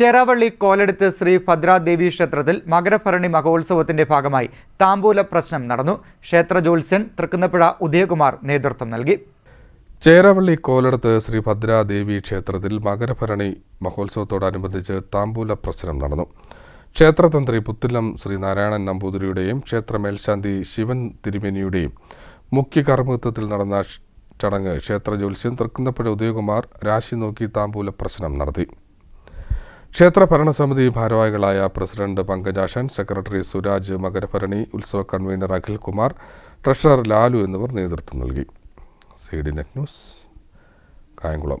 ചേരാവള്ളി കോലെടുത്ത് ശ്രീ ഭദ്രാദേവി ക്ഷേത്രത്തിൽ മകരഭരണി മഹോത്സവത്തിന്റെ ഭാഗമായി താമ്പൂല പ്രശ്നം നടന്നു. ക്ഷേത്ര ജോത്സ്യൻ തൃക്കുന്നപ്പുഴ ഉദയകുമാർ നേതൃത്വം നൽകി. ചേരാവള്ളി കോലടത്ത് ശ്രീ ഭദ്രാദേവി ക്ഷേത്രത്തിൽ മകരഭരണി മഹോത്സവത്തോടനുബന്ധിച്ച് താമ്പൂല പ്രശ്നം നടന്നു. ക്ഷേത്രതന്ത്രി പുത്തില്ലം ശ്രീനാരായണൻ നമ്പൂതിരിയുടെയും ക്ഷേത്ര മേൽശാന്തി ശിവൻ തിരുമേനിയുടെയും മുഖ്യ കർമ്മത്വത്തിൽ നടന്ന ചടങ്ങ് ക്ഷേത്ര ജ്യോത്സ്യൻ തൃക്കുന്നപ്പുഴ ഉദയകുമാർ രാശി നോക്കി താമ്പൂല പ്രശ്നം നടത്തി. ക്ഷേത്ര ഭരണസമിതി ഭാരവാഹികളായ പ്രസിഡന്റ് പങ്കജാഷൻ സെക്രട്ടറി സുരാജ് മകരഭരണി ഉത്സവ കൺവീനർ അഖിൽ കുമാർ ട്രഷറർ ലാലു എന്നിവർ നേതൃത്വം നൽകി. C net news Kayamkulam.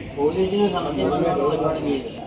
പോലീസിന് സംശയം വന്നിട്ട് ഒരുപാട് ചെയ്തില്ല